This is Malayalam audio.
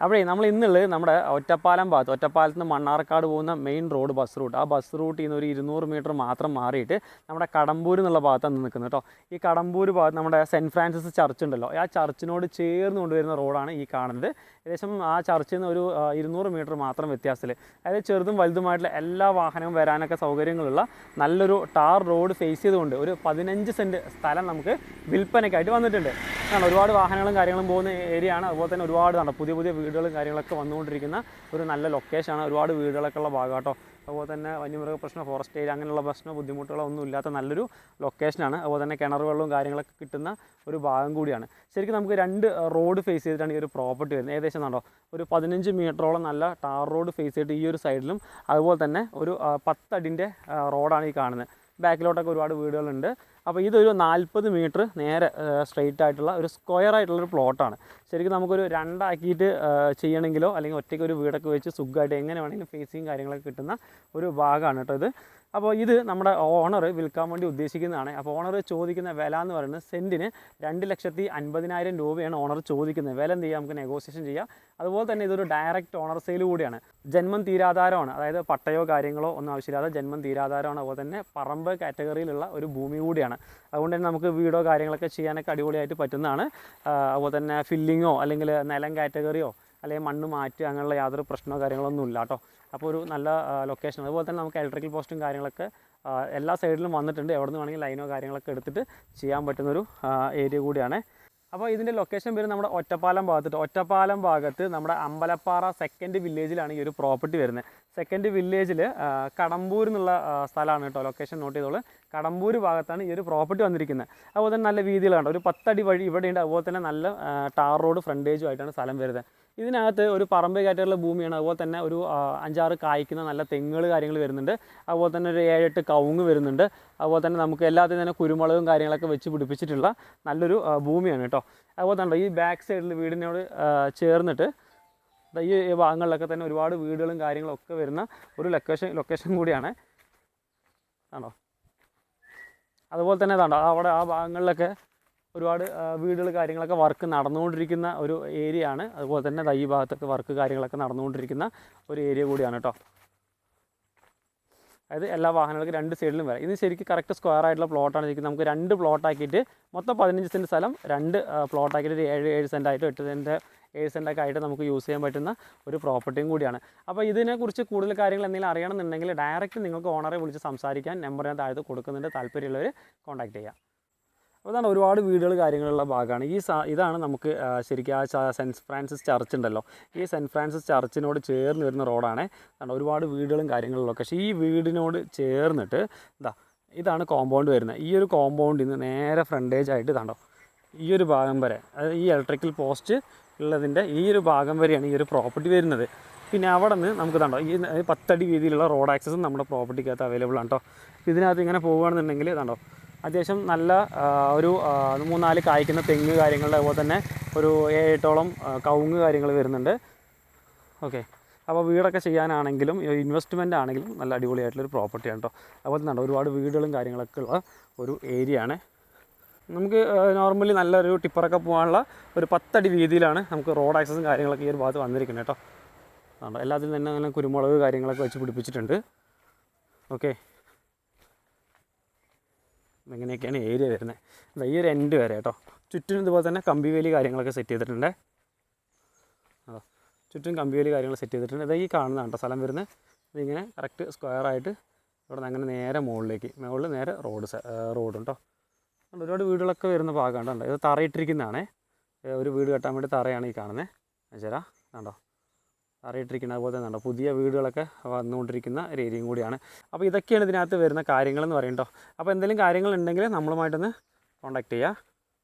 അപ്പോഴേ നമ്മൾ ഇന്നുള്ളത് നമ്മുടെ ഒറ്റപ്പാലം ഭാഗത്ത് ഒറ്റപ്പാലത്ത് നിന്ന് മണ്ണാർക്കാട് പോകുന്ന മെയിൻ റോഡ് ബസ് റൂട്ട് ആ ബസ് റൂട്ടിൽ നിന്ന് ഒരു ഇരുന്നൂറ് മീറ്റർ മാത്രം മാറിയിട്ട് നമ്മുടെ കടമ്പൂർ എന്നുള്ള ഭാഗത്താണ് നിൽക്കുന്നത് കേട്ടോ. ഈ കടമ്പൂർ ഭാഗത്ത് നമ്മുടെ സെന്റ് ഫ്രാൻസിസ് ചർച്ച് ഉണ്ടല്ലോ. ആ ചർച്ചിനോട് ചേർന്ന് കൊണ്ടുവരുന്ന റോഡാണ് ഈ കാണുന്നത്. ഏകദേശം ആ ചർച്ചിൽ നിന്ന് ഒരു ഇരുന്നൂറ് മീറ്റർ മാത്രം വ്യത്യാസത്തിൽ അതായത് ചെറുതും വലുതുമായിട്ടുള്ള എല്ലാ വാഹനവും വരാനൊക്കെ സൗകര്യങ്ങളുള്ള നല്ലൊരു ടാർ റോഡ് ഫേസ് ചെയ്തുകൊണ്ട് ഒരു പതിനഞ്ച് സെന്റ് സ്ഥലം നമുക്ക് വിൽപ്പനയ്ക്കായിട്ട് വന്നിട്ടുണ്ട്. കാരണം ഒരുപാട് വാഹനങ്ങളും കാര്യങ്ങളും പോകുന്ന ഏരിയ ആണ് അതുപോലെ തന്നെ ഒരുപാട് നട പുതിയ പുതിയ വീടുകളും കാര്യങ്ങളൊക്കെ വന്നുകൊണ്ടിരിക്കുന്ന ഒരു നല്ല ലൊക്കേഷൻ ആണ്. ഒരുപാട് വീടുകളൊക്കെ ഉള്ള ഭാഗം കേട്ടോ. അതുപോലെ തന്നെ വന്യമൃഗ പ്രശ്നം ഫോറസ്റ്റ് ഏരിയ അങ്ങനെയുള്ള പ്രശ്നമോ ബുദ്ധിമുട്ടുകളോ ഒന്നും ഇല്ലാത്ത നല്ലൊരു ലൊക്കേഷനാണ് അതുപോലെ തന്നെ കിണർ വെള്ളവും കാര്യങ്ങളൊക്കെ കിട്ടുന്ന ഒരു ഭാഗം കൂടിയാണ്. ശരിക്കും നമുക്ക് രണ്ട് റോഡ് ഫേസ് ചെയ്തിട്ടാണ് ഈ ഒരു പ്രോപ്പർട്ടി വരുന്നത്. ഏകദേശം കണ്ടോ? ഒരു പതിനഞ്ച് മീറ്ററോളം നല്ല ടാർ റോഡ് ഫേസ് ചെയ്തിട്ട് ഈ ഒരു സൈഡിലും അതുപോലെ തന്നെ ഒരു പത്തടിന്റെ റോഡാണ് ഈ കാണുന്നത്. ബാക്കിലോട്ടൊക്കെ ഒരുപാട് വീടുകളുണ്ട്. അപ്പോൾ ഇതൊരു നാൽപ്പത് മീറ്റർ നേരെ സ്ട്രെയിറ്റ് ആയിട്ടുള്ള ഒരു സ്ക്വയർ ആയിട്ടുള്ള ഒരു പ്ലോട്ടാണ് ശരിക്കും നമുക്കൊരു രണ്ടാക്കിയിട്ട് ചെയ്യണമെങ്കിലോ അല്ലെങ്കിൽ ഒറ്റയ്ക്ക് ഒരു വീടൊക്കെ വെച്ച് സുഖമായിട്ട് എങ്ങനെ വേണമെങ്കിലും ഫേസിങ് കാര്യങ്ങളൊക്കെ കിട്ടുന്ന ഒരു ഭാഗമാണ് കേട്ടോ ഇത്. അപ്പോൾ ഇത് നമ്മുടെ ഓണർ വിൽക്കാൻ വേണ്ടി ഉദ്ദേശിക്കുന്നതാണ്. അപ്പോൾ ഓണർ ചോദിക്കുന്ന വില എന്ന് പറയുന്നത് സെന്റിന് രണ്ട് ലക്ഷത്തി അൻപതിനായിരം രൂപയാണ് ഓണർ ചോദിക്കുന്നത്. വില എന്ത് ചെയ്യാം? നമുക്ക് നെഗോസിയേഷൻ ചെയ്യാം. അതുപോലെ തന്നെ ഇതൊരു ഡയറക്റ്റ് ഓണർ സെയിൽ കൂടിയാണ്. ജന്മം തീരാധാരമാണ്. അതായത് പട്ടയോ കാര്യങ്ങളോ ഒന്നും ആവശ്യമില്ലാതെ ജന്മം തീരാധാരമാണ്. അതുപോലെ തന്നെ പറമ്പ് കാറ്റഗറിയിലുള്ള ഒരു ഭൂമി കൂടിയാണ്. അതുകൊണ്ട് തന്നെ നമുക്ക് വീടോ കാര്യങ്ങളൊക്കെ ചെയ്യാനൊക്കെ അടിപൊളിയായിട്ട് പറ്റുന്നതാണ്. അതുപോലെ തന്നെ ഫില്ലിങ്ങോ അല്ലെങ്കിൽ നിലം കാറ്റഗറിയോ അല്ലെങ്കിൽ മണ്ണ് മാറ്റുക അങ്ങനെയുള്ള യാതൊരു പ്രശ്നമോ കാര്യങ്ങളോ ഒന്നും ഇല്ല കേട്ടോ. അപ്പോൾ ഒരു നല്ല ലൊക്കേഷൻ അതുപോലെ തന്നെ നമുക്ക് ഇലക്ട്രിക്കൽ പോസ്റ്റും കാര്യങ്ങളൊക്കെ എല്ലാ സൈഡിലും വന്നിട്ടുണ്ട്. എവിടെ നിന്ന് വേണമെങ്കിൽ ലൈനോ കാര്യങ്ങളൊക്കെ എടുത്തിട്ട് ചെയ്യാൻ പറ്റുന്നൊരു ഏരിയ കൂടിയാണ്. അപ്പോൾ ഇതിന്റെ ലൊക്കേഷൻ വരുന്നത് നമ്മുടെ ഒറ്റപ്പാലം ഭാഗത്തിട്ട് ഒറ്റപ്പാലം ഭാഗത്ത് നമ്മുടെ അമ്പലപ്പാറ സെക്കൻഡ് വില്ലേജിലാണ് ഈ ഒരു പ്രോപ്പർട്ടി വരുന്നത്. സെക്കൻഡ് വില്ലേജിൽ കടമ്പൂർ എന്നുള്ള സ്ഥലമാണ് കേട്ടോ ലൊക്കേഷൻ നോട്ട് ചെയ്തോളൂ. കടമ്പൂർ ഭാഗത്താണ് ഈ ഒരു പ്രോപ്പർട്ടി വന്നിരിക്കുന്നത് അതുപോലെ തന്നെ നല്ല വീതിയിലാണ് ഒരു പത്തടി വഴി ഇവിടെയുണ്ട്. അതുപോലെ തന്നെ നല്ല ടാർ റോഡ് ഫ്രണ്ടേജും ആയിട്ടാണ് സ്ഥലം വരുന്നത് ഇതിനകത്ത് ഒരു പറമ്പ് കയറ്റുള്ള ഭൂമിയാണ്. അതുപോലെ തന്നെ ഒരു അഞ്ചാറ് കായ്ക്കുന്ന നല്ല തെങ്ങുകൾ കാര്യങ്ങൾ വരുന്നുണ്ട്. അതുപോലെ തന്നെ ഒരു ഏഴെട്ട് കവുങ്ങ് വരുന്നുണ്ട്. അതുപോലെ തന്നെ നമുക്ക് എല്ലാത്തിനും തന്നെ കുരുമുളകും കാര്യങ്ങളൊക്കെ വെച്ച് പിടിപ്പിച്ചിട്ടുള്ള നല്ലൊരു ഭൂമിയാണ് കേട്ടോ. അതുപോലെ തന്നെ ഈ ബാക്ക് സൈഡിൽ വീടിനോട് ചേർന്നിട്ട് ഈ ഭാഗങ്ങളിലൊക്കെ തന്നെ ഒരുപാട് വീടുകളും കാര്യങ്ങളും ഒക്കെ വരുന്ന ഒരു ലൊക്കേഷൻ ലൊക്കേഷൻ കൂടിയാണ്. ആണോ അതുപോലെ തന്നെ ഇതാണ്ടോ അവിടെ ആ ഭാഗങ്ങളിലൊക്കെ ഒരുപാട് വീടുകൾ കാര്യങ്ങളൊക്കെ വർക്ക് നടന്നുകൊണ്ടിരിക്കുന്ന ഒരു ഏരിയ ആണ്. അതുപോലെ തന്നെ ഈ ഭാഗത്തൊക്കെ വർക്ക് കാര്യങ്ങളൊക്കെ നടന്നുകൊണ്ടിരിക്കുന്ന ഒരു ഏരിയ കൂടിയാണ് കേട്ടോ. അതായത് എല്ലാ വാഹനങ്ങൾക്കും രണ്ട് സൈഡിലും വരാം. ഇത് ശരിക്കും കറക്റ്റ് സ്ക്വയർ ആയിട്ടുള്ള പ്ലോട്ടാണ് ശരിക്കും നമുക്ക് രണ്ട് പ്ലോട്ടാക്കിയിട്ട് മൊത്തം പതിനഞ്ച് സെന്റ് സ്ഥലം രണ്ട് പ്ലോട്ടാക്കിയിട്ട് ഒരു ഏഴ് ഏഴ് സെന്റ് ആയിട്ട് എട്ട് സെന്റ് ഏഴ് സെന്റ് ഒക്കെ ആയിട്ട് നമുക്ക് യൂസ് ചെയ്യാൻ പറ്റുന്ന ഒരു പ്രോപ്പർട്ടിയും കൂടിയാണ്. അപ്പോൾ ഇതിനെക്കുറിച്ച് കൂടുതൽ കാര്യങ്ങൾ എന്തെങ്കിലും അറിയണമെന്നുണ്ടെങ്കിൽ ഡയറക്റ്റ് നിങ്ങൾക്ക് ഓണറെ വിളിച്ച് സംസാരിക്കാൻ നമ്പർ ഞാൻ താഴത്ത് കൊടുക്കുന്നുണ്ട് താല്പര്യമുള്ളവർ കോൺടാക്ട് ചെയ്യാം. അതാണ് ഒരുപാട് വീടുകൾ കാര്യങ്ങളുള്ള ഭാഗമാണ്. ഈ ഇതാണ് നമുക്ക് ശരിക്കും ആ സെന്റ് ഫ്രാൻസിസ് ചർച്ച് ഉണ്ടല്ലോ. ഈ സെന്റ് ഫ്രാൻസിസ് ചർച്ചിനോട് ചേർന്ന് വരുന്ന റോഡാണ്. കാരണം ഒരുപാട് വീടുകളും കാര്യങ്ങളും പക്ഷേ ഈ വീടിനോട് ചേർന്നിട്ട് ഇതാ ഇതാണ് കോമ്പൗണ്ട് വരുന്നത്. ഈ ഒരു കോമ്പൗണ്ടിൽ നിന്ന് നേരെ ഫ്രണ്ടേജ് ആയിട്ട് കണ്ടോ ഈ ഒരു ഭാഗം വരെ അതായത് ഈ ഇലക്ട്രിക്കൽ പോസ്റ്റ് ഉള്ളതിന്റെ ഈ ഒരു ഭാഗം വരെയാണ് ഈ ഒരു പ്രോപ്പർട്ടി വരുന്നത്. പിന്നെ അവിടെ നിന്ന് നമുക്ക് കണ്ടോ ഈ പത്തടി വീതിയിലുള്ള റോഡ് ആക്സസും നമ്മുടെ പ്രോപ്പർട്ടിക്കകത്ത് അവൈലബിൾ ആണ് കേട്ടോ ഇതിനകത്ത് ഇങ്ങനെ പോവുകയാണെന്നുണ്ടെങ്കിൽ ഇതാണ്ടോ അത്യാവശ്യം നല്ല ഒരു മൂന്നാൽ കായ്ക്കുന്ന തെങ്ങ് കാര്യങ്ങളുടെ അതുപോലെ തന്നെ ഒരു ഏഴെട്ടോളം കവുങ്ങ് കാര്യങ്ങൾ വരുന്നുണ്ട്. ഓക്കെ. അപ്പോൾ വീടൊക്കെ ചെയ്യാനാണെങ്കിലും ഇൻവെസ്റ്റ്മെന്റ് ആണെങ്കിലും നല്ല അടിപൊളിയായിട്ടുള്ളൊരു പ്രോപ്പർട്ടിയാണ് കേട്ടോ അതുപോലെ തന്നെ ഒരുപാട് വീടുകളും കാര്യങ്ങളൊക്കെ ഉള്ള ഒരു ഏരിയ ആണ്. നമുക്ക് നോർമലി നല്ലൊരു ടിപ്പറൊക്കെ പോകാനുള്ള ഒരു പത്തടി വീതിയിലാണ് നമുക്ക് റോഡ് ആക്സസും കാര്യങ്ങളൊക്കെ ഈ ഒരു ഭാഗത്ത് വന്നിരിക്കുന്നത് കേട്ടോ എല്ലാത്തിലും തന്നെ അങ്ങനെ കുരുമുളക് കാര്യങ്ങളൊക്കെ വെച്ച് പിടിപ്പിച്ചിട്ടുണ്ട്. ഓക്കെ. ഇങ്ങനെയൊക്കെയാണ് ഏരിയ വരുന്നത്. ദാ ഈ ഒരു എൻഡ് വരെ കേട്ടോ. ചുറ്റും ഇതുപോലെ തന്നെ കമ്പിവേലി കാര്യങ്ങളൊക്കെ സെറ്റ് ചെയ്തിട്ടുണ്ട്. അതോ ചുറ്റും കമ്പിവേലി കാര്യങ്ങൾ സെറ്റ് ചെയ്തിട്ടുണ്ട്. ഇതാ ഈ കാണുന്നതാണ് കേട്ടോ സ്ഥലം വരുന്നത്. ഇതിങ്ങനെ കറക്റ്റ് സ്ക്വയർ ആയിട്ട് ഇവിടെ നിന്ന് അങ്ങനെ നേരെ മുകളിലേക്ക് മുകളിൽ നേരെ റോഡ് റോഡ് കേട്ടോ ഒരുപാട് വീടുകളൊക്കെ വരുന്ന ഭാഗമാണ് കണ്ടോ? ഇത് തറയിട്ടിരിക്കുന്നതാണേ. ഒരു വീട് കെട്ടാൻ വേണ്ടി തറയാണ് ഈ കാണുന്നത്. ചേരാ കണ്ടോ? തറയിട്ടിരിക്കുന്നത് അതുപോലെ തന്നെ ഉണ്ടോ പുതിയ വീടുകളൊക്കെ വന്നുകൊണ്ടിരിക്കുന്ന ഒരു ഏരിയയും കൂടിയാണ്. അപ്പോൾ ഇതൊക്കെയാണ് ഇതിനകത്ത് വരുന്ന കാര്യങ്ങളെന്ന് പറയും കേട്ടോ. അപ്പോൾ എന്തെങ്കിലും കാര്യങ്ങളുണ്ടെങ്കിൽ നമ്മളുമായിട്ടൊന്ന് കോൺടാക്ട് ചെയ്യുക.